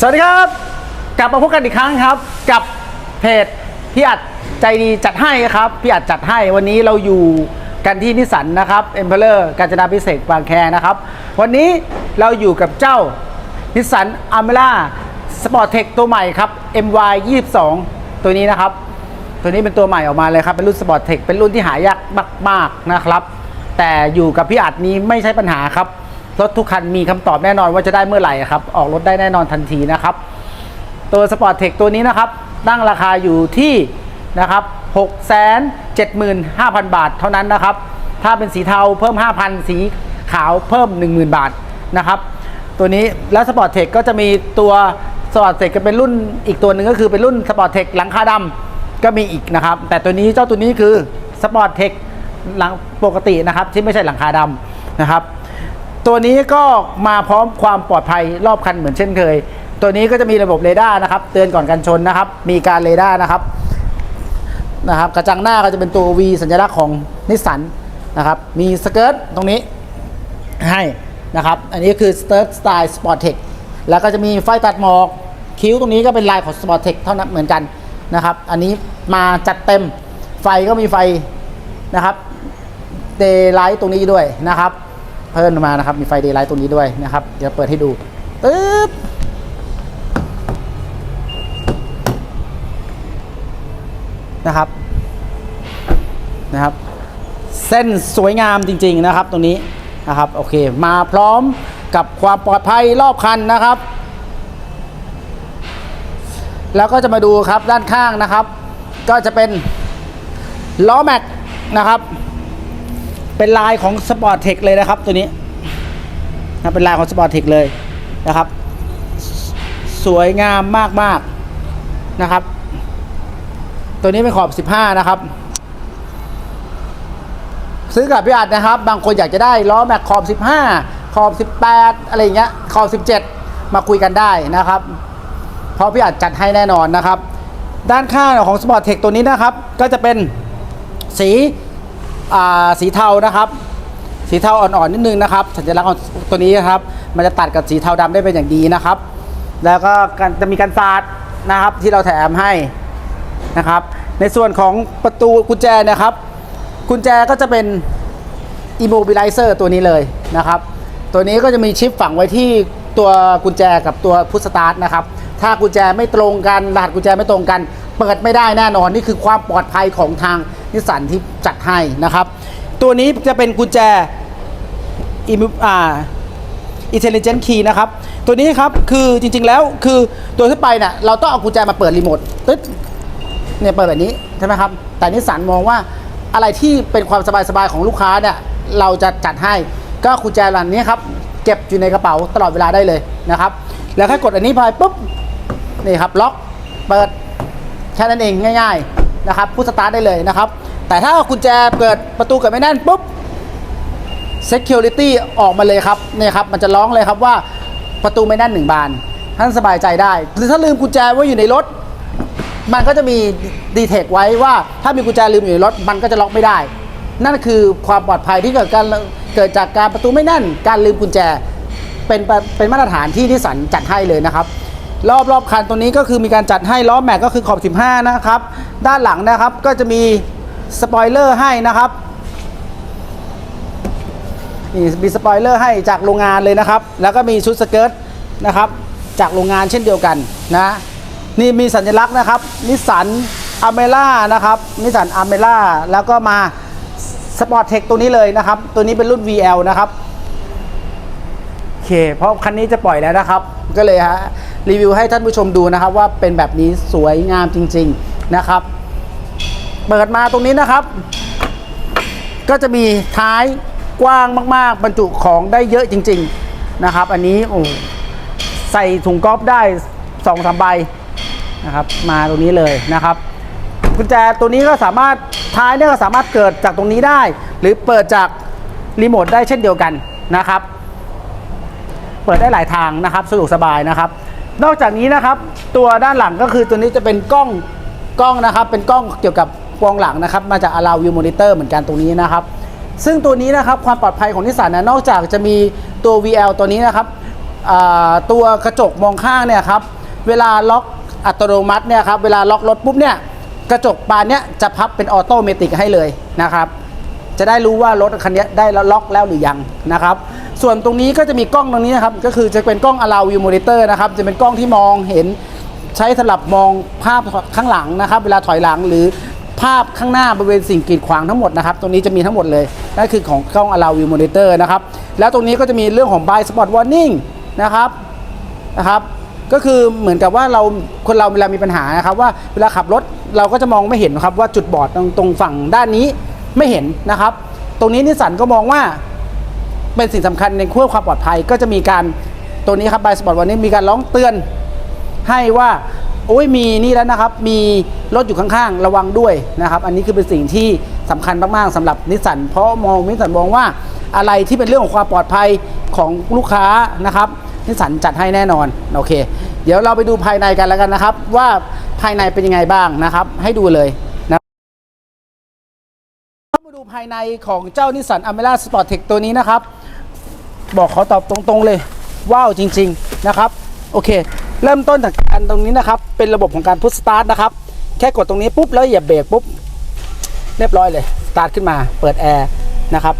สวัสดีครับ กลับมาพบกันอีกครั้งครับ กับเพจพี่อัดใจดีจัดให้ครับพี่อัดจัดให้วันนี้เราอยู่กันที่นิสสันนะครับเอ็มเพลเลอร์กาญจนาพิเศษบางแคนะครับ วันนี้เราอยู่กับเจ้านิสสันอ m เมล่าสปอร์ตเทคตัวใหม่ครับ MY 22 ตัวนี้นะครับ ตัวนี้เป็นตัวใหม่ออกมาเลยครับ เป็นรุ่นสปอร์ตเทคเป็นรุ่นที่หายากมากๆนะครับ แต่อยู่กับพี่อัดนี้ไม่ใช่ปัญหาครับ รถทุกคันมีคำตอบแน่นอนว่าจะได้เมื่อไหร่ครับ ออกรถได้แน่นอนทันทีนะครับ ตัวสปอร์ตเทคตัวนี้นะครับตั้งราคาอยู่ที่นะครับ675,000บาทเท่านั้นนะครับ ถ้าเป็นสีเทาเพิ่ม5,000สีขาวเพิ่ม10,000บาทนะครับ ตัวนี้แล้วสปอร์ตเทคก็จะมีตัวสปอร์ตเทคก็เป็นรุ่นอีกตัวหนึ่งก็คือเป็นรุ่นสปอร์ตเทคหลังคาดำก็มีอีกนะครับ แต่ตัวนี้เจ้าตัวนี้คือสปอร์ตเทคหลังปกตินะครับที่ไม่ใช่หลังคาดำนะครับ ตัวนี้ก็มาพร้อมความปลอดภัยรอบคันเหมือนเช่นเคย ตัวนี้ก็จะมีระบบเรดาร์นะครับ เตือนก่อนกันชนนะครับ มีการเรดาร์นะครับนะครับ กระจังหน้าก็จะเป็นตัว V สัญลักษณ์ของนิสสันนะครับ มีสเกิร์ตตรงนี้ให้นะครับ อันนี้คือสเติร์ตสไตล์สปอร์ตเทคแล้วก็จะมีไฟตัดหมอกคิ้วตรงนี้ก็เป็นลายของสปอร์ตเทคเท่านั้นเหมือนกันนะครับ อันนี้มาจัดเต็มไฟก็มีไฟนะครับเดย์ไลท์ตรงนี้ด้วยนะครับ เพิ่มมานะครับ มีไฟเดย์ไลท์ตรงนี้ด้วยนะครับ เดี๋ยวเปิดให้ดูปึ๊บนะครับนะครับ เส้นสวยงามจริง ๆนะครับตรงนี้นะครับโอเค มาพร้อมกับความปลอดภัยรอบคันนะครับ แล้วก็จะมาดูครับด้านข้างนะครับ ก็จะเป็นล้อแม็กนะครับ เป็นลายของ Sport Tech เลยนะครับตัวนี้นะเป็นลายของ Sport Tech เลยนะครับ สวยงามมากๆนะครับ ตัวนี้เป็นขอบ 15 นะครับ ซื้อกับพี่อัดนะครับ บางคนอยากจะได้ล้อแม็กขอบ 15 ขอบ 18 อะไรอย่างเงี้ยขอบ 17 มาคุยกันได้นะครับ เพราะพี่อัดจัดให้แน่นอนนะครับ ด้านข้างของ Sport Tech ตัวนี้นะครับ ก็จะเป็นสี สีเทานะครับสีเทาอ่อนๆนิดนึงนะครับสัญลักษณ์ของตัวนี้นะครับ มันจะตัดกับสีเทาดำได้เป็นอย่างดีนะครับ แล้วก็จะมีการสาดนะครับที่เราแถมให้นะครับ ในส่วนของประตูกุญแจนะครับ กุญแจก็จะเป็น immobilizer ตัวนี้เลยนะครับ ตัวนี้ก็จะมีชิปฝังไว้ที่ตัวกุญแจกับตัวพุทสตาร์ทนะครับ ถ้ากุญแจไม่ตรงกันรหัสกุญแจไม่ตรงกัน เปิดไม่ได้แน่นอนนี่คือความปลอดภัยของทาง นิสสันที่จัดให้นะครับ ตัวนี้จะเป็นกุญแจ Immo- อ่า intelligent key นะครับ ตัวนี้ครับคือจริงๆแล้วคือตัวที่ไปเนี่ยเราต้องเอากุญแจมาเปิดรีโมทตึ๊ดเนี่ยเปิดแบบนี้ใช่ไหมครับ แต่นิสสันมองว่าอะไรที่เป็นความสบายๆของลูกค้าเนี่ยเราจะจัดให้ก็กุญแจรันนี้ครับเก็บอยู่ในกระเป๋าตลอดเวลาได้เลยนะครับ แล้วแค่กดอันนี้ไปปุ๊บนี่ครับล็อกเปิดแค่นั้นเองง่าย ๆ นะครับพุทสตาร์ทได้เลยนะครับ แต่ถ้ากุญแจเปิดประตูเกิดไม่แน่นปุ๊บ Security ออกมาเลยครับนี่ครับมันจะร้องเลยครับว่าประตูไม่แน่นหนึ่งบาน ท่านสบายใจได้ หรือถ้าลืมกุญแจไว้อยู่ในรถ มันก็จะมีดีเทคไว้ว่าถ้ามีกุญแจลืมอยู่ในรถมันก็จะล็อกไม่ได้ นั่นคือความปลอดภัยที่เกิดการเกิดจากการประตูไม่แน่น การลืมกุญแจเป็นเป็นมาตรฐานที่นิสสันจัดให้เลยนะครับ รอบรอบคันตัวนี้ก็คือมีการจัดให้ล้อแม็กก็คือขอบ 15 นะครับ ด้านหลังนะครับก็จะมีสปอยเลอร์ให้นะครับนี่มีสปอยเลอร์ให้จากโรงงานเลยนะครับ แล้วก็มีชุดสเกิร์ตนะครับจากโรงงานเช่นเดียวกันนะนี่มีสัญลักษณ์นะครับนิสสันอเมล่านะครับนิสสันอเมล่าแล้วก็มาสปอร์ตเทคตัวนี้เลยนะครับ ตัวนี้เป็นรุ่น VL นะครับโอเคเพราะคันนี้จะปล่อยแล้วนะครับ ก็เลยฮะ รีวิวให้ท่านผู้ชมดูนะครับว่าเป็นแบบนี้สวยงามจริง ๆนะครับ เปิดมาตรงนี้นะครับ ก็จะมีท้ายกว้างมาก ๆ บรรจุของได้เยอะจริง ๆนะครับ อันนี้โอ้ใส่ถุงกอล์ฟได้สองสามใบนะครับมาตรงนี้เลยนะครับกุญแจตัวนี้ก็สามารถท้ายเนี่ยก็สามารถเกิดจากตรงนี้ได้ หรือเปิดจากรีโมทได้เช่นเดียวกันนะครับ เปิดได้หลายทางนะครับสะดวกสบายนะครับ นอกจากนี้นะครับ ตัวด้านหลังก็คือตัวนี้จะเป็นกล้องกล้องนะครับ เป็นกล้องเกี่ยวกับกล้องหลังนะครับ มาจาก Allow View Monitor เหมือนกันตรงนี้นะครับ ซึ่งตัวนี้นะครับความปลอดภัยของนิสสันนะนอกจากจะมีตัว VL ตัวนี้นะครับตัวกระจกมองข้างเนี่ยครับเวลาล็อกอัตโนมัติเนี่ยครับเวลาล็อกรถปุ๊บเนี่ยกระจกบานเนี้ยจะพับเป็นออโตเมติกให้เลยนะครับ จะได้รู้ว่ารถคันนี้ได้ล็อกแล้วหรือยังนะครับ ส่วนตรงนี้ก็จะมีกล้องตรงนี้นะครับ ก็คือจะเป็นกล้อง allow view monitor นะครับ จะเป็นกล้องที่มองเห็นใช้สำหรับมองภาพข้างหลังนะครับ เวลาถอยหลังหรือภาพข้างหน้าบริเวณสิ่งกีดขวางทั้งหมดนะครับ ตรงนี้จะมีทั้งหมดเลย นั่นคือของกล้อง allow view monitor นะครับ แล้วตรงนี้ก็จะมีเรื่องของ blind spot warning นะครับ นะครับ ก็คือเหมือนกับว่าเราคนเราเวลามีปัญหานะครับว่าเวลาขับรถเราก็จะมองไม่เห็นครับว่าจุดบอดตรงตรงฝั่งด้านนี้ไม่เห็นนะครับ ตรงนี้นิสสันก็มองว่า เป็นสิ่งสำคัญในขั้วความปลอดภัย ก็จะมีการตัวนี้ครับบายสปอร์ตวันนี้มีการร้องเตือนให้ว่าโอ้ยมีนี่แล้วนะครับ มีรถอยู่ข้างๆ ระวังด้วยนะครับ อันนี้คือเป็นสิ่งที่สำคัญมากๆสำหรับนิสสันเพราะมองนิสสันมองว่าอะไรที่เป็นเรื่องของความปลอดภัยของลูกค้านะครับนิสสันจัดให้แน่นอนโอเค เดี๋ยวเราไปดูภายในกันแล้วกันนะครับ ว่าภายในเป็นยังไงบ้างนะครับ ให้ดูเลยนะมาดูภายในของเจ้านิสสันอเมร่าสปอร์ตเทคตัวนี้นะครับ บอกขอตอบตรงๆเลย ว้าวจริง ๆนะครับ โอเค เริ่มต้นจากการตรงนี้นะครับ เป็นระบบของการพุชสตาร์ทนะครับ แค่กดตรงนี้ปุ๊บแล้วเหยียบเบรกปุ๊บ เรียบร้อยเลยสตาร์ทขึ้นมาเปิดแอร์นะครับ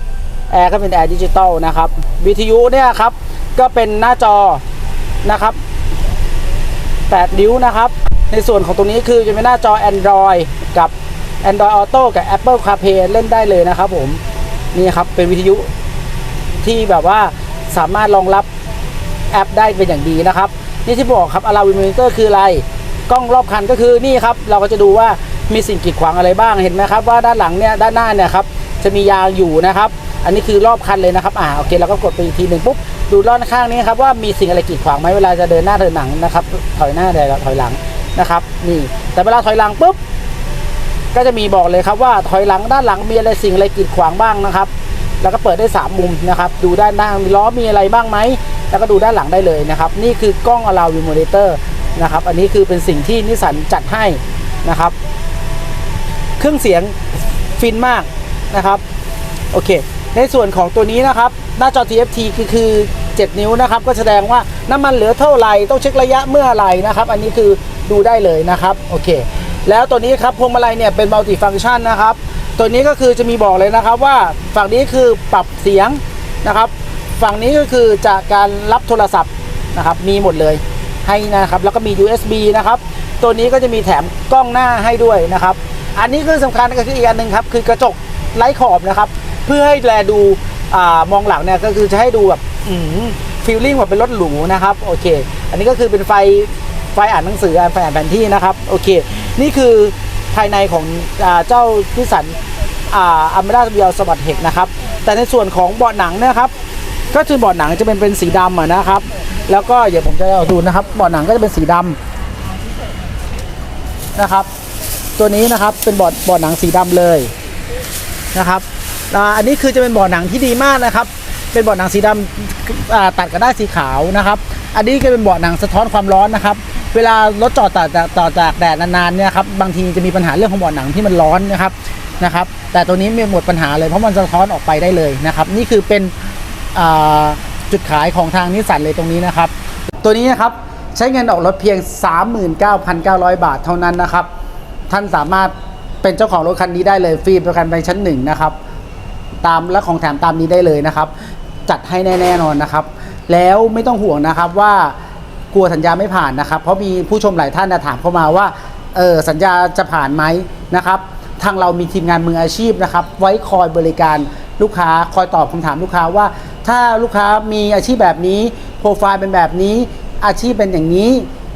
แอร์ก็เป็นแอร์ดิจิตอลนะครับ BTU เนี่ยครับ ก็เป็นหน้าจอนะครับ8นิ้วนะครับ ในส่วนของตรงนี้คือจะเป็นหน้าจอ Android กับ Android Auto กับ Apple CarPlay เล่นได้เลยนะครับผม นี่ครับเป็นวิทยุ ที่แบบว่าสามารถรองรับแอปได้เป็นอย่างดีนะครับ นี่ที่บอกครับ a l a w i m o n i t o r คืออะไร กล้องรอบคันก็คือนี่ครับ เราก็จะดูว่ามีสิ่งกีดขวางอะไรบ้างเห็นไหมครับว่าด้านหลังเนี่ยด้านหน้าเนี่ยครับจะมียางอยู่นะครับ อันนี้คือรอบคันเลยนะครับอ่าโอเคเราก็กดไปอีกทีหนึ่งปุ๊บดูด้านข้างนี้ครับว่ามีสิ่งอะไรกีดขวางไหมเวลาจะเดินหน้าเดินหลังนะครับ ถอยหน้าเดินถอยหลังนะครับ นี่ แต่เวลาถอยหลังปุ๊บก็จะมีบอกเลยครับว่าถอยหลังด้านหลังมีอะไรสิ่งอะไรกีดขวางบ้างนะครับ แล้วก็เปิดได้ 3 มุมนะครับ ดูด้านหน้ามีล้อมีอะไรบ้างไหม แล้วก็ดูด้านหลังได้เลยนะครับ นี่คือกล้อง allow view monitor นะครับ อันนี้คือเป็นสิ่งที่นิสสันจัดให้นะครับ เครื่องเสียงฟินมากนะครับ โอเค ในส่วนของตัวนี้นะครับ หน้าจอ TFT คือคือ 7 นิ้วนะครับ ก็แสดงว่าน้ำมันเหลือเท่าไหร่ ต้องเช็คระยะเมื่อไหร่นะครับ อันนี้คือดูได้เลยนะครับ โอเค แล้วตัวนี้ครับพวงมาลัยเนี่ยเป็นมัลติฟัง c t ชันนะครับ ตัวนี้ก็คือจะมีบอกเลยนะครับว่าฝั่งนี้คือปรับเสียงนะครับ ฝั่งนี้ก็คือจากการรับโทรศัพท์นะครับมีหมดเลยให้นะครับแล้วก็มี USB นะครับตัวนี้ก็จะมีแถมกล้องหน้าให้ด้วยนะครับ อันนี้คือสำคัญก็คืออีกอันหนึ่งครับคือกระจกไร้ขอบนะครับ เพื่อให้แลดูอมองหลังเนี่ยก็คือจะให้ดูแบบฟีลลิ่งแบบเป็นรถหรูนะครับโอเค อันนี้ก็คือเป็นไฟไฟอ่านหนังสือไฟอ่านแผนที่นะครับโอเค นี่คือภายในของอเจ้าพิสัน อัมราเบียลสวัสดเฮกนะครับแต่ในส่วนของเบาะหนังเนะครับก็คือเบาะหนังจะเป็นเป็นสีดำะนะครับ แล้วก็เดี๋ยวผมจะเอาดูนะครับเบาะหนังก็จะเป็นสีดำนะครับ ตัวนี้นะครับเป็นเบาะเบาะหนังสีดำเลยนะครับอันนี้คือจะเป็นเบาะหนังที่ดีมากนะครับ เป็นเบาะหนังสีดำอ่าตัดกับด้านสีขาวนะครับ อันนี้ก็เป็นเบาะหนังสะท้อนความร้อนนะครับเวลารถจอดต่อจากต่อจากแดดนานๆเนี่ยครับบางทีจะมีปัญหาเรื่องของเบาะหนังที่มันร้อนนะครับนะครับ แต่ตัวนี้ไม่หมดปัญหาเลยเพราะมันสะท้อนออกไปได้เลยนะครับนี่คือเป็นจุดขายของทางนิสสันเลยตรงนี้นะครับ ตัวนี้นะครับใช้เงินออกรถเพียง 39,900 บาทเท่านั้นนะครับ ท่านสามารถเป็นเจ้าของรถคันนี้ได้เลยฟรีประกันภัยชั้นหนึ่งนะครับ ตามและของแถมตามนี้ได้เลยนะครับ จัดให้แน่ๆนอนนะครับ แล้วไม่ต้องห่วงนะครับว่ากลัวสัญญาไม่ผ่านนะครับ เพราะมีผู้ชมหลายท่านนะถามเข้ามาว่าเออสัญญาจะผ่านไหมนะครับ ทางเรามีทีมงานมืออาชีพนะครับ ไว้คอยบริการลูกค้าคอยตอบคำถามลูกค้าว่า ถ้าลูกค้ามีอาชีพแบบนี้ โปรไฟล์เป็นแบบนี้ อาชีพเป็นอย่างนี้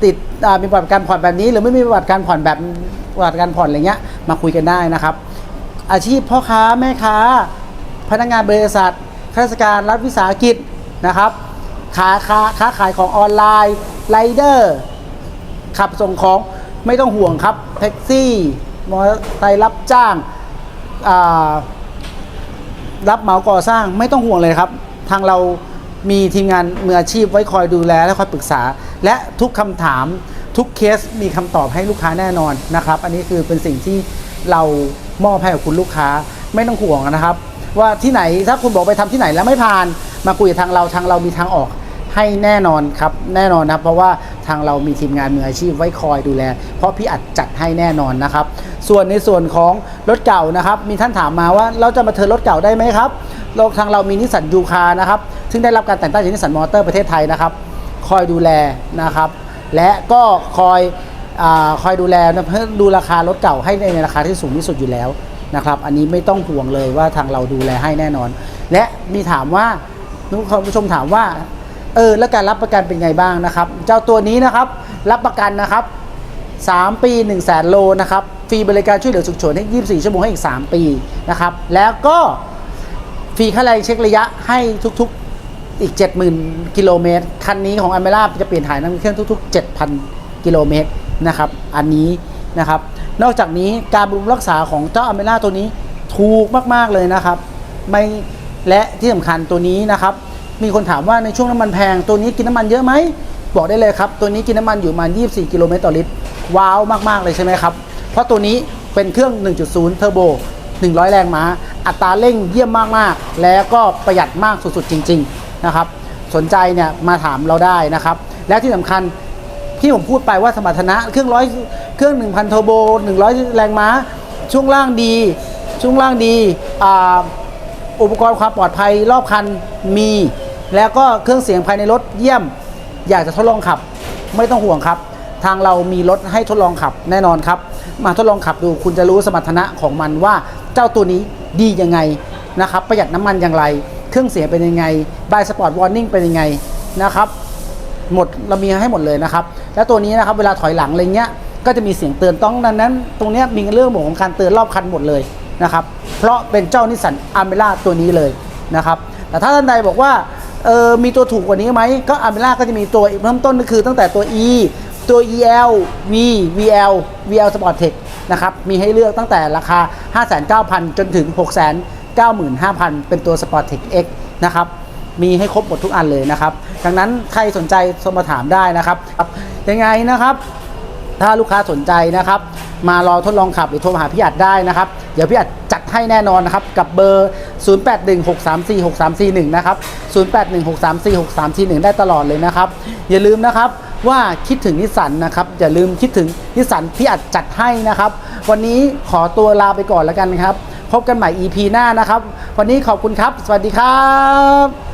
ติดอ่ามีบัตรการผ่อนแบบนี้ หรือไม่มีบัตรการผ่อนแบบบัตรการผ่อนอะไรเงี้ยมาคุยกันได้นะครับ อาชีพพ่อค้าแม่ค้า พนักงานบริษัทข้าราชการรัฐวิสาหกิจนะครับค้าค้าค้าขายของออนไลน์ไรเดอร์ขับส่งของไม่ต้องห่วงครับแท็กซี่ มอเตอร์ไซค์รับจ้างรับเหมาก่อสร้างไม่ต้องห่วงเลยครับ ทางเรามีทีมงานมืออาชีพไว้คอยดูแลและคอยปรึกษา และทุกคำถามทุกเคสมีคำตอบให้ลูกค้าแน่นอนนะครับ อันนี้คือเป็นสิ่งที่เรามอบให้กับคุณลูกค้าไม่ต้องห่วงนะครับ ว่าที่ไหนถ้าคุณบอกไปทำที่ไหนแล้วไม่ผ่าน มาคุยกับทางเราทางเรามีทางออก ให้แน่นอนครับแน่นอนนะเพราะว่าทางเรามีทีมงานมืออาชีพไว้คอยดูแล เพราะพี่อัดจัดให้แน่นอนนะครับ ส่วนในส่วนของรถเก่านะครับ มีท่านถามมาว่าเราจะมาเทิร์นรถเก่าได้ไหมครับเราทางเรามีนิสสันยูคานะครับซึ่งได้รับการแต่งตั้งจากนิสสันมอเตอร์ประเทศไทยนะครับ คอยดูแลนะครับ และก็คอยอคอยดูแลเพื่อดูราคารถเก่าให้ในราคาที่สูงที่สุดอยู่แล้วนะครับ อันนี้ไม่ต้องห่วงเลยว่าทางเราดูแลให้แน่นอน และมีถามว่าคุณผู้ชมถามว่า เออแล้วการรับประกันเป็นไงบ้างนะครับ เจ้าตัวนี้นะครับรับประกันนะครับ 3 ปี 1 0 0 0 0แสนโลนะครับฟรีบริการช่วยเหลือฉุกเฉินให้ 24 ชั่วโมงให้อีก 3 ปีนะครับแล้วก็ฟรีค่าแรงเช็คระยะให้ทุกๆอีก 70,000 กิโลเมตร คันนี้ของอเมร่าจะเปลี่ยนถ่ายน้ำมันเครื่องทุก ๆ 7,000 กิโลเมตรนะครับอันนี้นะครับนอกจากนี้การบำรุงรักษาของเจ้าอเมร่าตัวนี้ถูกมากๆเลยนะครับ ไม่และที่สำคัญตัวนี้นะครับ มีคนถามว่าในช่วงน้ำมันแพง ตัวนี้กินน้ำมันเยอะไหม บอกได้เลยครับ ตัวนี้กินน้ำมันอยู่ประมาณ24 กิโลเมตรต่อลิตร ว้าวมากๆเลยใช่ไหมครับ เพราะตัวนี้เป็นเครื่อง 1.0 เทอร์โบ 100 แรงม้า อัตราเร่งเยี่ยมมากๆ แล้วก็ประหยัดมากสุดๆจริง ๆ นะครับ สนใจเนี่ยมาถามเราได้นะครับ และที่สำคัญที่ผมพูดไปว่าสมรรถนะเครื่องร้อยเครื่อง 1,000 เทอร์โบ 100 แรงม้า ช่วงล่างดี ช่วงล่างดีออุปกรณ์ความปลอดภัยรอบคันมี แล้วก็เครื่องเสียงภายในรถเยี่ยม อยากจะทดลองขับ ไม่ต้องห่วงครับ ทางเรามีรถให้ทดลองขับแน่นอนครับ มาทดลองขับดูคุณจะรู้สมรรถนะของมันว่าเจ้าตัวนี้ดียังไงนะครับประหยัดน้ำมันอย่างไร เครื่องเสียงเป็นยังไงบายสปอร์ตวอร์นิ่งเป็นยังไงนะครับหมดเรามีให้หมดเลยนะครับ แล้วตัวนี้นะครับเวลาถอยหลังอะไรเงี้ยก็จะมีเสียงเตือนต้องนั้นนั้น ตรงนี้มีเรื่องของการเตือนรอบคันหมดเลยนะครับ เพราะเป็นเจ้านิสสันอาร์เมล่าตัวนี้เลยนะครับ แต่ถ้าท่านใดบอกว่า เออมีตัวถูกกว่านี้ไหมก็อาร์เมล่าก็จะมีตัวเริ่มต้นก็คือตั้งแต่ตัว E ตัว EL V VL VL Sport Tech นะครับ มีให้เลือกตั้งแต่ราคา 59,000 จนถึง 695,000 เป็นตัว Sport Tech X นะครับ มีให้ครบหมดทุกอันเลยนะครับ ดังนั้นใครสนใจโทรมาถามได้นะครับ ยังไงนะครับ ถ้าลูกค้าสนใจนะครับ มารอทดลองขับหรือโทรมาหาพี่อัดได้นะครับ เดี๋ยวพี่อัดจัดให้แน่นอนนะครับ กับเบอร์ 0816346341 นะครับ 0816346341 ได้ตลอดเลยนะครับ อย่าลืมนะครับว่าคิดถึงนิสันนะครับ อย่าลืมคิดถึงนิสสันพี่อัดจัดให้นะครับ วันนี้ขอตัวลาไปก่อนแล้วกันครับ พบกันใหม่ EP หน้านะครับ วันนี้ขอบคุณครับ สวัสดีครับ